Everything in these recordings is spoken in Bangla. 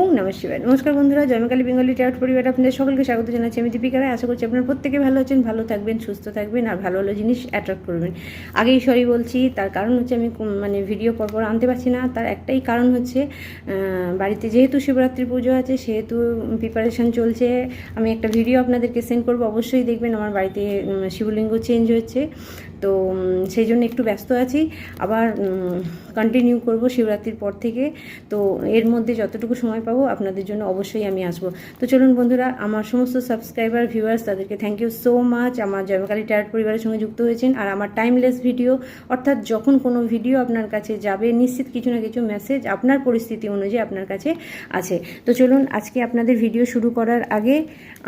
ওম নমঃ শিবায়। নমস্কার বন্ধুরা জয়মাকালী বেঙ্গলি টাউট পরিবার আপনাদের সকলকে স্বাগত জানাচ্ছি আমি দীপিকা রায়। আশা করছি আপনারা প্রত্যেকে ভালো আছেন, ভালো থাকবেন, সুস্থ থাকবেন আর ভালো ভালো জিনিস অ্যাট্রাক্ট করবেন। আগেই সরি বলছি, তার কারণ হচ্ছে আমি মানে ভিডিও পরপর আনতে পারছি না। তার একটাই কারণ হচ্ছে বাড়িতে যেহেতু শিবরাত্রি পুজো আছে, সেহেতু প্রিপারেশন চলছে। আমি একটা ভিডিও আপনাদেরকে সেন্ড করব, অবশ্যই দেখবেন আমার বাড়িতে শিবলিঙ্গ চেঞ্জ হচ্ছে। তো সেই জন্য একটু ব্যস্ত আছি। আবার কন্টিনিউ করব শিবরাত্রির পর থেকে। তো, এর মধ্যে যতটুকু সময় পাবো আপনাদের জন্য অবশ্যই আমি আসব। তো চলুন বন্ধুরা, আমার সমস্ত সাবস্ক্রাইবার ভিউয়ার্স তাদেরকে থ্যাংক ইউ সো মাচ আমার জয়মাকালী টায়ার পরিবারের সঙ্গে যুক্ত হয়েছেন। আর আমার টাইমলেস ভিডিও অর্থাৎ যখন কোনো ভিডিও আপনার কাছে যাবে, নিশ্চিত কিছু না কিছু মেসেজ আপনার পরিস্থিতি অনুযায়ী আপনার কাছে আছে। তো চলুন, আজকে আপনাদের ভিডিও শুরু করার আগে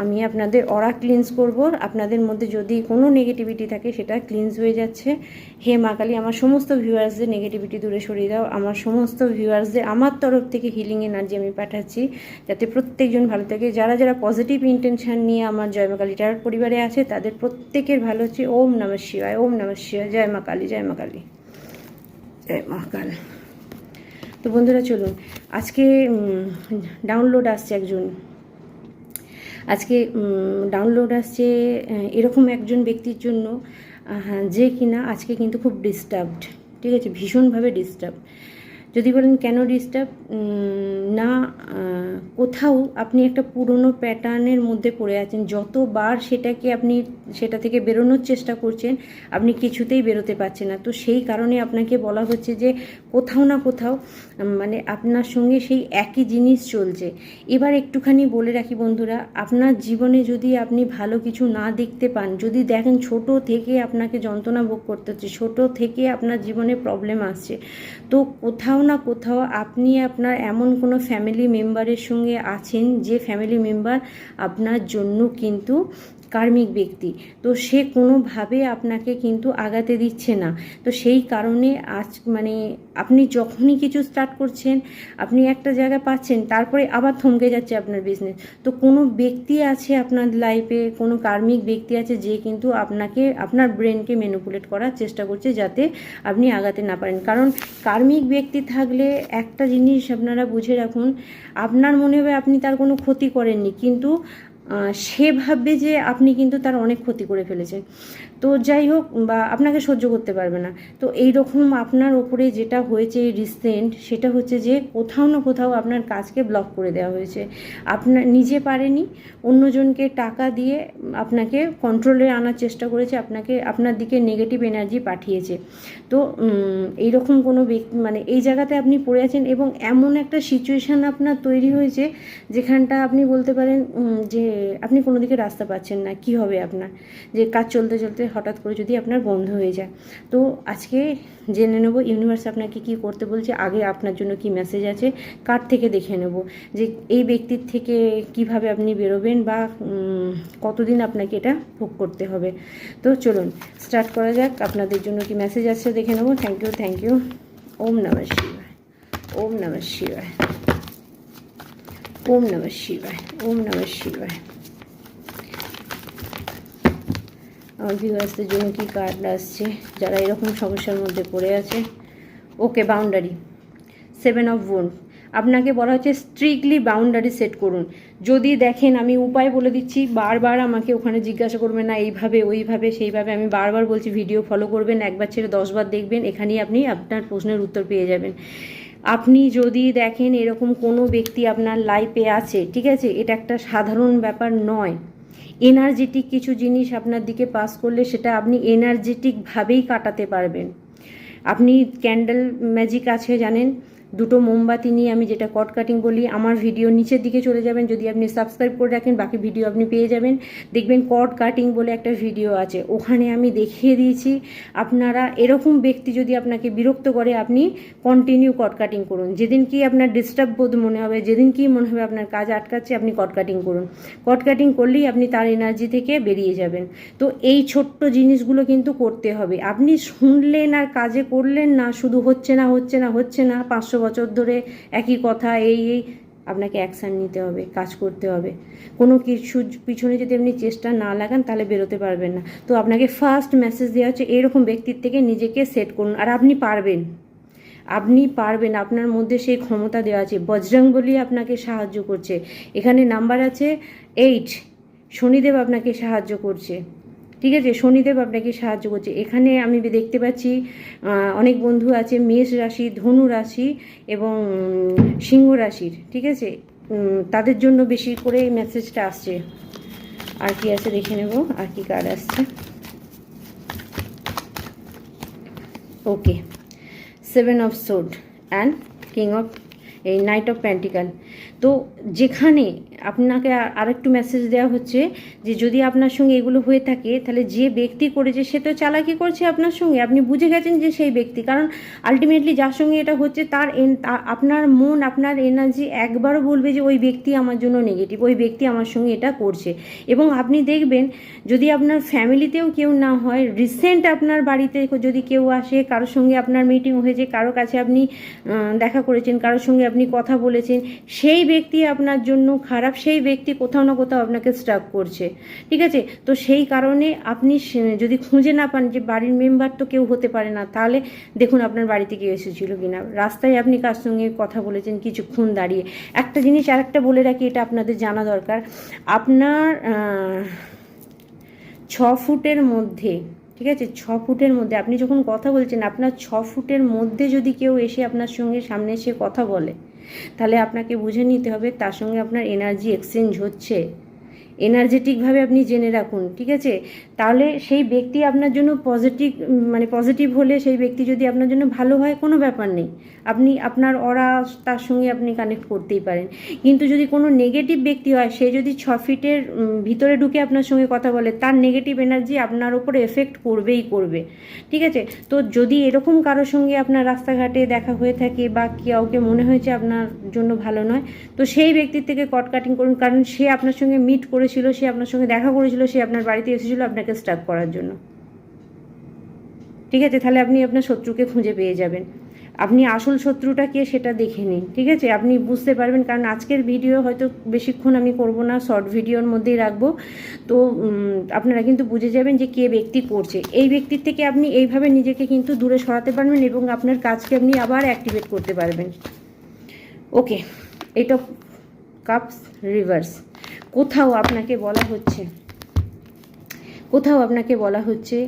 আমি আপনাদের অরা ক্লিনস করব। আপনাদের মধ্যে যদি কোনো নেগেটিভিটি থাকে, সেটা ক্লিনস হয়ে যাচ্ছে। হে মা কালী, আমার সমস্ত ভিউয়ার্সদের নেগেটিভিটি দূরে সরিয়ে দাও। আমার সমস্ত ভিউয়ার্সদের আমার তরফ থেকে হিলিং এনার্জি আমি পাঠাচ্ছি, যাতে প্রত্যেকজন ভালো থাকে। যারা যারা পজিটিভ ইন্টেনশন নিয়ে আমার জয় মা কালী টার পরিবারে আছে, তাদের প্রত্যেকের ভালো হচ্ছে। ওম নমঃ শিবায়, ওম নমঃ শিবায়। জয় মা কালী, জয় মা কালী। জয় মা কালী। তো বন্ধুরা, চলুন। আজকে ডাউনলোড আসছে একজন। আজকে ডাউনলোড আসছে, এরকম একজন ব্যক্তির জন্য যে কিনা আজকে কিন্তু খুব ডিস্টার্বড ঠিক আছে? ভীষণভাবে ডিস্টার্ব যদি বলেন কেন ডিস্টার্ব না কোথাও আপনি একটা পুরনো প্যাটার্নের মধ্যে পড়ে আছেন, যতবার সেটাকে আপনি, সেটা থেকে বেরোনোর চেষ্টা করছেন, আপনি কিছুতেই বেরোতে পারছেন না। তো সেই কারণে আপনাকে বলা হচ্ছে যে, কোথাও না কোথাও মানে আপনার সঙ্গে সেই একই জিনিস চলছে। এবার একটুখানি বলে রাখি বন্ধুরা, আপনার জীবনে যদি আপনি ভালো কিছু না দেখতে পান, যদি দেখেন ছোট থেকে আপনাকে যন্ত্রণা ভোগ করতে হচ্ছে, ছোট থেকে আপনার জীবনে প্রবলেম আসছে, তো কোথাও না কোথাও আপনি আপনার এমন কোনো ফ্যামিলি মেম্বারের সঙ্গে আছেন যে ফ্যামিলি মেম্বার আপনার জন্য কিন্তু কার্মিক ব্যক্তি। তো সে কোনোভাবে আপনাকে কিন্তু আগাতে দিচ্ছে না। তো সেই কারণে আজ মানে আপনি যখনই কিছু স্টার্ট করছেন, আপনি একটা জায়গা পাচ্ছেন, তারপরে আবার থমকে যাচ্ছে আপনার বিজনেস তো কোনো ব্যক্তি আছে আপনার লাইফে কোনো কার্মিক ব্যক্তি আছে যে কিন্তু আপনাকে, আপনার ব্রেনকে ম্যানিপুলেট করার চেষ্টা করছে যাতে আপনি আগাতে না পারেন। কারণ কার্মিক ব্যক্তি থাকলে একটা জিনিস আপনারা বুঝে রাখুন, আপনার মনে হবে আপনি তার কোনো ক্ষতি করেননি। কিন্তু সে ভাববে যে আপনি কিন্তু তার অনেক ক্ষতি করে ফেলেছেন। তো যাই হোক বা আপনাকে সহ্য করতে পারবে না। তো এই রকম আপনার ওপরে যেটা হয়েছে রিসেন্ট সেটা হচ্ছে যে কোথাও না কোথাও আপনার কাজকে ব্লক করে দেওয়া হয়েছে। আপনার নিজে পারেনি অন্যজনকে টাকা দিয়ে আপনাকে কন্ট্রোলে আনার চেষ্টা করেছে আপনাকে আপনার দিকে নেগেটিভ এনার্জি পাঠিয়েছে। তো উম, এইরকম কোনো ব্যক্তি মানে এই জায়গাতে আপনি পড়ে আছেন এবং এমন একটা সিচুয়েশান আপনার তৈরি হয়েছে যেখানটা আপনি বলতে পারেন যে আপনি কোনো দিকে রাস্তা পাচ্ছেন না কি হবে আপনার? যে কাজ চলতে চলতে হঠাৎ করে যদি আপনার বন্ধ হয়ে যায়। তো আজকে জেনে নেব ইউনিভার্স আপনাকে কি করতে বলছে, আগে আপনার জন্য কি মেসেজ আছে, কার থেকে দেখে নেব? যে এই ব্যক্তির থেকে কীভাবে আপনি বেরোবেন বা কতদিন আপনাকে এটা ভোগ করতে হবে? তো চলুন স্টার্ট করা যাক। আপনাদের জন্য কি মেসেজ আছে দেখে নেব। থ্যাংক ইউ থ্যাংক ইউ ওম নমঃ শিবায়। ওম নমঃ শিবায়। ওম নমঃ শিবায়। ওম নমঃ শিবায়। আমার ভিউয়ার্সদের জন্য কি কার্ড আসছে? যারা এরকম সমস্যার মধ্যে পড়ে আছে okay boundary seven of one আপনাকে বলা হচ্ছে স্ট্রিক্টলি বাউন্ডারি সেট করুন। যদি দেখেন, আমি উপায় বলে দিচ্ছি, বারবার আমাকে ওখানে জিজ্ঞাসা করবেন না, এইভাবে, ওইভাবে, সেইভাবে, আমি বারবার বলছি ভিডিও ফলো করবেন, একবার ছেড়ে দশবার দেখবেন, এখানেই আপনি আপনার প্রশ্নের উত্তর পেয়ে যাবেন। আপনি যদি দেখেন এরকম কোনো ব্যক্তি আপনার লাইফে আছে, ঠিক আছে, এটা একটা সাধারণ ব্যাপার নয়। এনার্জেটিক কিছু জিনিস আপনার দিকে পাস করলে সেটা আপনি এনার্জেটিকভাবেই কাটাতে পারবেন। আপনি ক্যান্ডেল ম্যাজিক আছে জানেন? দুটো মোমবাতি নিয়ে আমি যেটা কট কাটিং বলি, আমার ভিডিও নিচের দিকে চলে যাবেন, যদি আপনি সাবস্ক্রাইব করে রাখেন, বাকি ভিডিও আপনি পেয়ে যাবেন। দেখবেন কট কাটিং বলে একটা ভিডিও আছে, ওখানে আমি দেখিয়ে দিয়েছি। আপনারা এরকম ব্যক্তি যদি আপনাকে বিরক্ত করে, আপনি কন্টিনিউ কট কাটিং করুন। যেদিন কি আপনার ডিস্টার্ব বোধ মনে হবে যেদিন কি মনে হবে আপনার কাজ আটকাচ্ছে, আপনি কট কাটিং করুন। কট কাটিং করলেই আপনি তার এনার্জি থেকে বেরিয়ে যাবেন। তো এই ছোট্ট জিনিসগুলো কিন্তু করতে হবে। আপনি শুনলেন আর কাজে করলেন না, শুধু হচ্ছে না হচ্ছে না হচ্ছে না, পাঁচশো বছর ধরে একই কথা, এই এই, আপনাকে অ্যাকশান নিতে হবে, কাজ করতে হবে। কোনো কিছু পিছনে যদি আপনি চেষ্টা না লাগান, তাহলে বেরোতে পারবেন না। তো আপনাকে ফার্স্ট মেসেজ দেওয়া হচ্ছে, এরকম ব্যক্তির থেকে নিজেকে সেট করুন। আর আপনি পারবেন। আপনি পারবেন, আপনার মধ্যে সেই ক্ষমতা দেওয়া আছে। বজরং বলি আপনাকে সাহায্য করছে। এখানে নাম্বার আছে এইট শনিদেব আপনাকে সাহায্য করছে। ঠিক আছে, শনিদেব আপনাকে সাহায্য করছে। এখানে আমি দেখতে পাচ্ছি অনেক বন্ধু আছে, মেষ রাশি, ধনু রাশি এবং সিংহ রাশির, ঠিক আছে? তাদের জন্য বেশি করে এই মেসেজটা আসছে। আর কি আছে দেখে নেব, আর কি কার্ড আসছে। Okay seven of sword and king of এই নাইট অফ প্যান্টিকাল তো যেখানে আপনাকে আর- আরেকটু মেসেজ দেওয়া হচ্ছে যে যদি আপনার সঙ্গে এগুলো হয়ে থাকে, তাহলে যে ব্যক্তি করেছে সে তো চালাকি করছে আপনার সঙ্গে। আপনি বুঝে গেছেন যে সেই ব্যক্তি। কারণ আলটিমেটলি যার সঙ্গে এটা হচ্ছে তার আপনার মন, আপনার এনার্জি একবারও বলবে যে ওই ব্যক্তি আমার জন্য নেগেটিভ ওই ব্যক্তি আমার সঙ্গে এটা করছে। এবং আপনি দেখবেন যদি আপনার ফ্যামিলিতেও কেউ না হয় রিসেন্ট আপনার বাড়িতে যদি কেউ আসে, কারোর সঙ্গে আপনার মিটিং হয়েছে, কারও কাছে আপনি দেখা করেছেন, কারোর সঙ্গে আপনি কথা বলেছেন, সেই ব্যক্তি আপনার জন্য খারাপ সেই ব্যক্তি কোথাও না কোথাও আপনাকে স্ট্রাক করছে। ঠিক আছে? তো সেই কারণে আপনি যদি খুঁজে না পান যে বাড়ির মেম্বার তো কেউ হতে পারে না, তাহলে দেখুন আপনার বাড়িতে কেউ এসেছিল কিনা। রাস্তায় আপনি কার সঙ্গে কথা বলেছেন, কিছুক্ষণ দাঁড়িয়ে। একটা জিনিস আরেকটা বলে রাখি, এটা আপনাদের জানা দরকার। আপনার ছ ফুটের মধ্যে, ঠিক আছে? ছ ফুটের মধ্যে, আপনি যখন কথা বলছেন, আপনার ছ ফুটের মধ্যে যদি কেউ এসে আপনার সঙ্গে সামনে এসে কথা বলে তাহলে আপনাকে বুঝে নিতে হবে তার সঙ্গে আপনার এনার্জি এক্সচেঞ্জ হচ্ছে। এনার্জেটিকভাবে আপনি জেনে রাখুন, ঠিক আছে? তাহলে সেই ব্যক্তি আপনার জন্য পজিটিভ মানে পজিটিভ হলে সেই ব্যক্তি যদি আপনার জন্য ভালো হয়, কোনো ব্যাপার নেই। আপনি, আপনার অরা তার সঙ্গে আপনি কানেক্ট করতেই পারেন। কিন্তু যদি কোনো নেগেটিভ ব্যক্তি হয়, সে যদি ছ ফিটের ভিতরে ঢুকে আপনার সঙ্গে কথা বলে, তার নেগেটিভ এনার্জি আপনার উপরে এফেক্ট করবেই করবে, ঠিক আছে? তো যদি এরকম কারোর সঙ্গে আপনার রাস্তাঘাটে দেখা হয়ে থাকে বা কাউকে মনে হয়েছে আপনার জন্য ভালো নয়, তো সেই ব্যক্তির থেকে কট কাটিং করুন। কারণ সে আপনার সঙ্গে মিট করেছিল, সে আপনার সঙ্গে দেখা করেছিল, সে আপনার বাড়িতে এসেছিল আপনাকে স্টাক করার জন্য। ঠিক আছে, তাহলে আপনি আপনার শত্রুকে খুঁজে পেয়ে যাবেন। আপনি আসল শত্রুটা কে সেটা দেখে নিন, ঠিক আছে? আপনি বুঝতে পারবেন, কারণ আজকের ভিডিও হয়তো বেশিক্ষণ আমি করব না শর্ট ভিডিওর মধ্যেই রাখব। তো আপনারা কিন্তু বুঝে যাবেন যে কে ব্যক্তি করছে। এই ব্যক্তির থেকে আপনি এইভাবে নিজেকে কিন্তু দূরে সরাতে পারবেন এবং আপনার কাজকে আপনি আবার অ্যাক্টিভেট করতে পারবেন। ওকে অফ কাপস রিভার্স কোথাও আপনাকে বলা হচ্ছে, কোথাও আপনাকে বলা হচ্ছে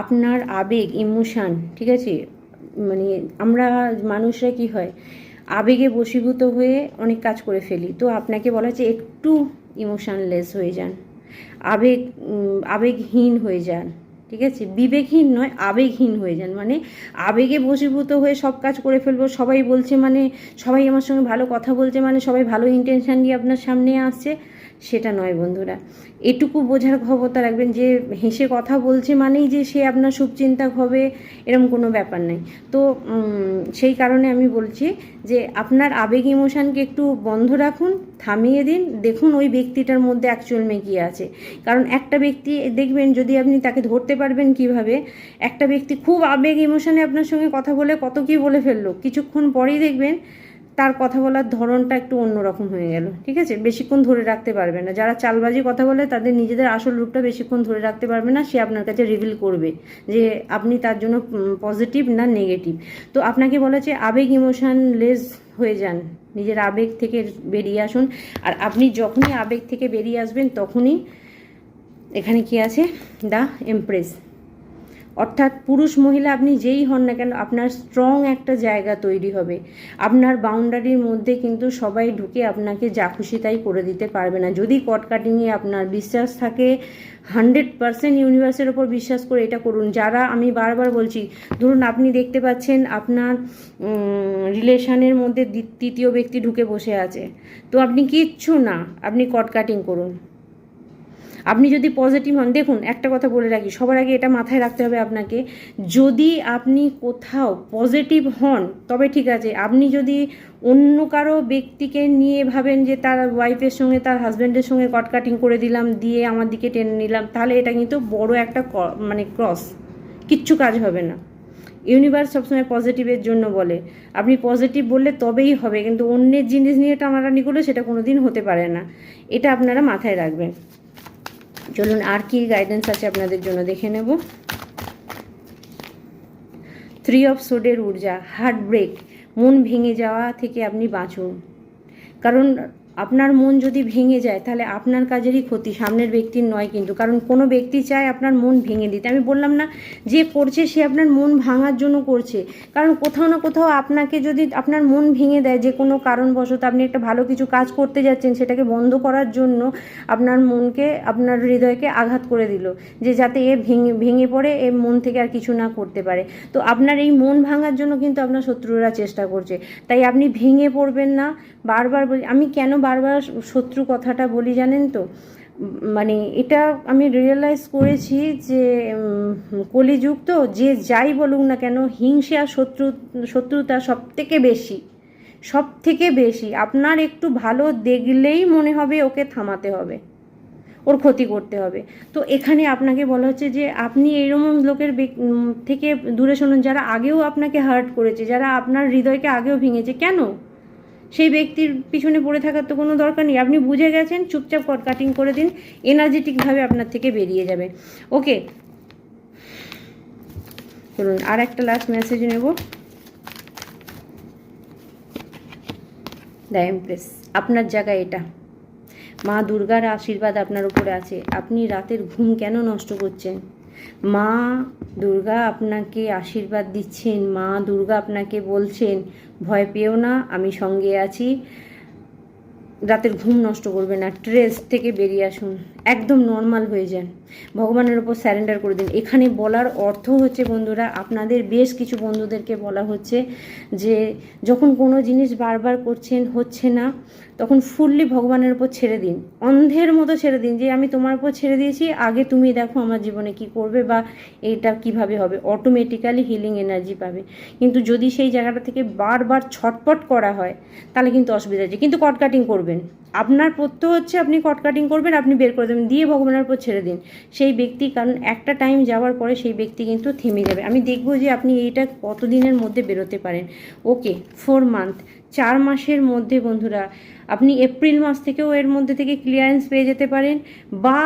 আপনার আবেগ ইমোশান, ঠিক আছে? মানে আমরা মানুষরা কি হয়, আবেগে বশীভূত হয়ে অনেক কাজ করে ফেলি। তো আপনাকে বলা হচ্ছে একটু ইমোশানলেস হয়ে যান, আবেগ আবেগহীন হয়ে যান, ঠিক আছে? বিবেকহীন নয়, আবেগহীন হয়ে যান। মানে আবেগে বশীভূত হয়ে সব কাজ করে ফেলব, সবাই বলছে মানে সবাই আমার সঙ্গে ভালো কথা বলছে মানে সবাই ভালো ইন্টেনশন নিয়ে আপনার সামনে আসছে। সেটা নয় বন্ধুরা। এটুকু বোঝার ক্ষমতা রাখবেন যে, হেসে কথা বলছে মানেই যে সে আপনার শুভচিন্তাক হবে এরকম কোনো ব্যাপার নেই। তো সেই কারণে আমি বলছি যে, আপনার আবেগ ইমোশনকে একটু বন্ধ রাখুন, থামিয়ে দিন, দেখুন ওই ব্যক্তিটার মধ্যে অ্যাকচুয়াল মে কী আছে। কারণ একটা ব্যক্তি, দেখবেন যদি আপনি তাকে ধরতে পারবেন কীভাবে, একটা ব্যক্তি খুব আবেগ ইমোশানে আপনার সঙ্গে কথা বলে কত কী বলে ফেলল, কিছুক্ষণ পরেই দেখবেন তার কথা বলার ধরনটা একটু অন্যরকম হয়ে গেল, ঠিক আছে? বেশিক্ষণ ধরে রাখতে পারবে না। যারা চালবাজি কথা বলে, তাদের নিজেদের আসল রূপটা বেশিক্ষণ ধরে রাখতে পারবে না। সে আপনার কাছে রিভিল করবে যে আপনি তার জন্য পজিটিভ না নেগেটিভ তো আপনাকে বলা হচ্ছে, আবেগ ইমোশন লেস হয়ে যান। নিজের আবেগ থেকে বেরিয়ে আসুন। আর আপনি যখনই আবেগ থেকে বেরিয়ে আসবেন, তখনই এখানে কি আছে? দ্য এমপ্রেস অর্থাৎ পুরুষ মহিলা আপনি যেই হন না কেন, আপনার স্ট্রং একটা জায়গা তৈরি হবে। আপনার বাউন্ডারির মধ্যে কিন্তু সবাই ঢুকে আপনাকে যা খুশি তাই করে দিতে পারবে না। যদি কট কাটিংয়ে আপনার বিশ্বাস থাকে হান্ড্রেড পারসেন্ট ইউনিভার্সের ওপর বিশ্বাস করে এটা করুন। যারা আমি বারবার বলছি, ধরুন আপনি দেখতে পাচ্ছেন আপনার রিলেশনের মধ্যে তৃতীয় ব্যক্তি ঢুকে বসে আছে। তো আপনি কিচ্ছু না, আপনি কট কাটিং করুন। আপনি যদি পজিটিভ হন, দেখুন, একটা কথা বলে রাখি, সবার আগে এটা মাথায় রাখতে হবে আপনাকে, যদি আপনি কোথাও পজিটিভ হন, তবে ঠিক আছে, আপনি যদি অন্য কারও ব্যক্তিকে নিয়ে ভাবেন যে তার ওয়াইফের সঙ্গে, তার হাজব্যান্ডের সঙ্গে কট কাটিং করে দিলাম, দিয়ে আমার দিকে টেনে নিলাম, তাহলে এটা কিন্তু বড় একটা মানে ক্রস কিচ্ছু কাজ হবে না। ইউনিভার্স সবসময় পজিটিভের জন্য বলে। আপনি পজিটিভ বললে তবেই হবে, কিন্তু অন্যের জিনিস নিয়ে টানাটানি করলে সেটা কোনো দিন হতে পারে না। এটা আপনারা মাথায় রাখবেন। চলুন আর কি গাইডেন্স আছে আপনাদের জন্য দেখে নেব। থ্রি অফ সোডের ঊর্জা হার্ট ব্রেক মন ভেঙে যাওয়া থেকে আপনি বাঁচুন। কারণ আপনার মন যদি ভেঙে যায়, তাহলে আপনার কাজেরই ক্ষতি, সামনের ব্যক্তির নয় কিন্তু। কারণ কোনো ব্যক্তি চায় আপনার মন ভেঙে দিতে। আমি বললাম না, যে করছে সে আপনার মন ভাঙার জন্য করছে। কারণ কোথাও না কোথাও আপনাকে যদি আপনার মন ভেঙে দেয়, যে কোনো কারণবশত আপনি একটা ভালো কিছু কাজ করতে যাচ্ছেন, সেটাকে বন্ধ করার জন্য আপনার মনকে, আপনার হৃদয়কে আঘাত করে দিল, যে যাতে এ ভেঙে ভেঙে পড়ে, এ মন থেকে আর কিছু না করতে পারে। তো আপনার এই মন ভাঙার জন্য কিন্তু আপনার শত্রুরা চেষ্টা করছে। তাই আপনি ভেঙে পড়বেন না। বারবার বলি, আমি কেন বারবার শত্রু কথাটা বলি, জানেন তো? মানে এটা আমি রিয়েলাইজ করেছি যে কলিযুগ তো যে যাই বলুক না কেন, হিংসে আর শত্রু, শত্রুতা সব থেকে বেশি সব থেকে বেশি। আপনার একটু ভালো দেখলেই মনে হবে ওকে থামাতে হবে, ওর ক্ষতি করতে হবে। তো এখানে আপনাকে বলা হচ্ছে যে, আপনি এইরকম লোকের থেকে দূরে শুনুন যারা আগেও আপনাকে হার্ট করেছে, যারা আপনার হৃদয়কে আগেও ভেঙেছে। কেন? সেই ব্যক্তির পিছনে পড়ে থাকার তো কোনো দরকার নেই। আপনি বুঝে গেছেন, চুপচাপ কট কাটিং করে দিন এনার্জেটিকভাবে আপনার থেকে বেরিয়ে যাবে। ওকে। চলুন আর একটা লাস্ট মেসেজ নেব। দ্য এমপ্রেস আপনার জায়গা এটা। মা দুর্গার আশীর্বাদ আপনার উপরে আছে। আপনি রাতের ঘুম কেন নষ্ট করছেন? মা দুর্গা আপনাকে আশীর্বাদ দিচ্ছেন, মা দুর্গা আপনাকে বলছেন, ভয় পেও না, আমি সঙ্গে আছি। রাতের ঘুম নষ্ট করবে না, ট্রেস থেকে বেরিয়ে আসুন। একদম নর্মাল হয়ে যান ভগবানের ওপর স্যারেন্ডার করে দিন। এখানে বলার অর্থ হচ্ছে, বন্ধুরা, আপনাদের বেশ কিছু বন্ধুদেরকে বলা হচ্ছে যে, যখন কোনো জিনিস বারবার করছেন, হচ্ছে না, তখন ফুললি ভগবানের উপর ছেড়ে দিন। অন্ধের মতো ছেড়ে দিন যে, আমি তোমার উপর ছেড়ে দিয়েছি, আগে তুমি দেখো আমার জীবনে কি করবে বা এটা কীভাবে হবে। অটোমেটিক্যালি হিলিং এনার্জি পাবে। কিন্তু যদি সেই জায়গাটা থেকে বারবার ছটপট করা হয়, তাহলে কিন্তু অসুবিধা আছে কিন্তু কট কাটিং করবেন। আপনার প্রত্যয় হচ্ছে আপনি কট কাটিং করবেন, আপনি বের করে দেবেন। দিয়ে ভগবানের উপর ছেড়ে দিন। সেই ব্যক্তি, কারণ একটা টাইম যাওয়ার পরে সেই ব্যক্তি কিন্তু থেমে যাবে। আমি দেখব যে আপনি এইটা কতদিনের মধ্যে বেরোতে পারেন। ওকে ফোর মান্থ চার মাসের মধ্যে বন্ধুরা, আপনি এপ্রিল মাস থেকেও এর মধ্যে থেকে ক্লিয়ারেন্স পেয়ে যেতে পারেন বা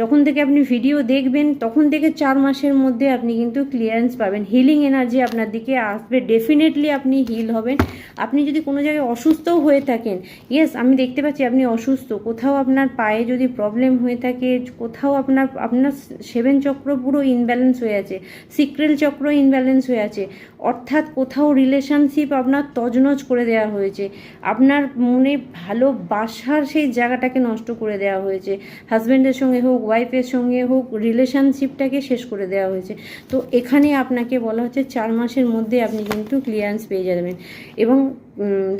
যখন থেকে আপনি ভিডিও দেখবেন, তখন থেকে চার মাসের মধ্যে আপনি কিন্তু ক্লিয়ারেন্স পাবেন। হিলিং এনার্জি আপনার দিকে আসবে। ডেফিনেটলি আপনি হিল হবেন। আপনি যদি কোনো জায়গায় অসুস্থও হয়ে থাকেন ইয়েস আমি দেখতে পাচ্ছি আপনি অসুস্থ। কোথাও আপনার পায়ে যদি প্রবলেম হয়ে থাকে, কোথাও আপনার আপনার সেভেন চক্র পুরো ইনব্যালেন্স হয়ে আছে সিক্রেল চক্র ইনব্যালেন্স হয়ে আছে। অর্থাৎ কোথাও রিলেশনশিপ আপনার তজনজ করে দেওয়া হয়েছে। আপনার মনে ভালোবাসার সেই জায়গাটাকে নষ্ট করে দেওয়া হয়েছে। হাজব্যান্ডের সঙ্গে হোক ওয়াইফের সঙ্গে হোক রিলেশনশিপটাকে শেষ করে দেওয়া হয়েছে। তো এখানে আপনাকে বলা হচ্ছে চার মাসের মধ্যে আপনি কিন্তু ক্লিয়ারেন্স পেয়ে যাবেন। এবং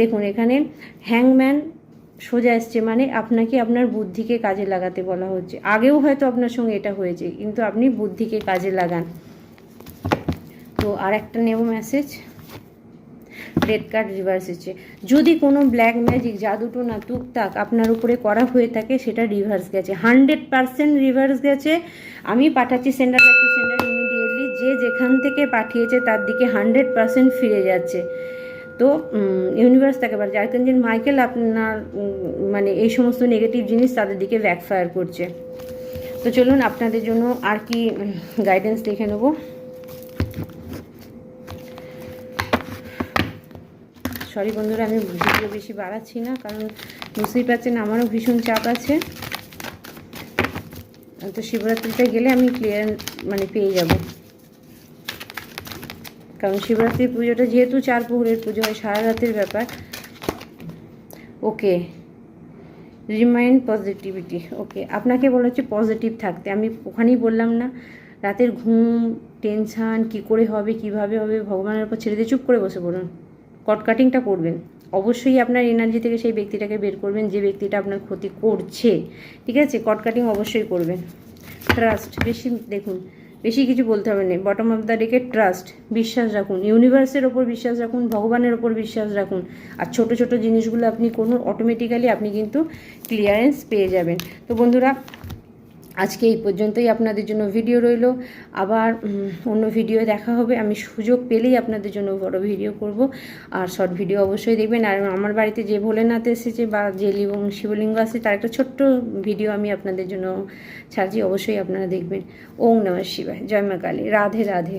দেখুন, এখানে হ্যাংম্যান সোজা এসছে মানে আপনাকে আপনার বুদ্ধিকে কাজে লাগাতে বলা হচ্ছে। আগেও হয়তো আপনার সঙ্গে এটা হয়েছে, কিন্তু আপনি বুদ্ধিকে কাজে লাগান। তো আর একটা নেব মেসেজ রেড কার্ড রিভার্স এসছে। যদি কোনো ব্ল্যাক ম্যাজিক জাদুটো না টুকটাক আপনার উপরে করা হয়ে থাকে, সেটা রিভার্স গেছে। হান্ড্রেড পারসেন্ট রিভার্স গেছে। আমি পাঠাচ্ছি সেন্টার টু সেন্টার ইমিডিয়েটলি যে যেখান থেকে পাঠিয়েছে, তার দিকে হান্ড্রেড পারসেন্ট ফিরে যাচ্ছে। তো ইউনিভার্স তাকে পারছে আর্কেঞ্জেল মাইকেল আপনার মানে এই সমস্ত নেগেটিভ জিনিস তাদের দিকে ব্যাকফায়ার করছে। তো চলুন আপনাদের জন্য আর কি গাইডেন্স দেখে নেব। সরি বন্ধুরা, আমি ভিডিও বেশি বাড়াচ্ছি না, কারণ বুঝতেই পারছেন আমারও ভীষণ চাপ আছে। তো শিবরাত্রিতে গেলে আমি ক্লিয়ার মানে পেয়ে যাব। কারণ শিবরাত্রি পুজোটা যেহেতু চার প্রহরের পুজো হয়, সারা রাতের ব্যাপার। ওকে রিমাইন্ড পজিটিভিটি ওকে আপনাকে বলা হচ্ছে পজিটিভ থাকতে। আমি ওখানেই বললাম না, রাতের ঘুম টেনশান কি করে হবে, কীভাবে হবে, ভগবানের উপর ছেড়ে দিয়ে চুপ করে বসে পড়ুন। কট কাটিংটা করবেন। অবশ্যই আপনার এনার্জি থেকে সেই ব্যক্তিটাকে বের করবেন, যে ব্যক্তিটা আপনার ক্ষতি করছে। ঠিক আছে? কট কাটিং অবশ্যই করবেন। ট্রাস্ট বেশি দেখুন, বেশি কিছু বলতে হবে না। বটম অফ দ্য ডেকে ট্রাস্ট বিশ্বাস রাখুন। ইউনিভার্সের ওপর বিশ্বাস রাখুন, ভগবানের ওপর বিশ্বাস রাখুন। আর ছোট ছোট জিনিসগুলো আপনি করুন অটোমেটিক্যালি আপনি কিন্তু ক্লিয়ারেন্স পেয়ে যাবেন। তো বন্ধুরা আজকে এই পর্যন্তই আপনাদের জন্য ভিডিও রইল। আবার অন্য ভিডিও দেখা হবে। আমি সুযোগ পেলেই আপনাদের জন্য বড় ভিডিও করব। আর শর্ট ভিডিও অবশ্যই দেখবেন। আর আমার বাড়িতে যে ভোলেনাথ এসেছে বা যে শিবলিঙ্গ আছে, তার একটা ছোট্ট ভিডিও আমি আপনাদের জন্য ছাড়ছি। অবশ্যই আপনারা দেখবেন। ওং নমঃ শিবায়। জয়মা কালী। রাধে রাধে।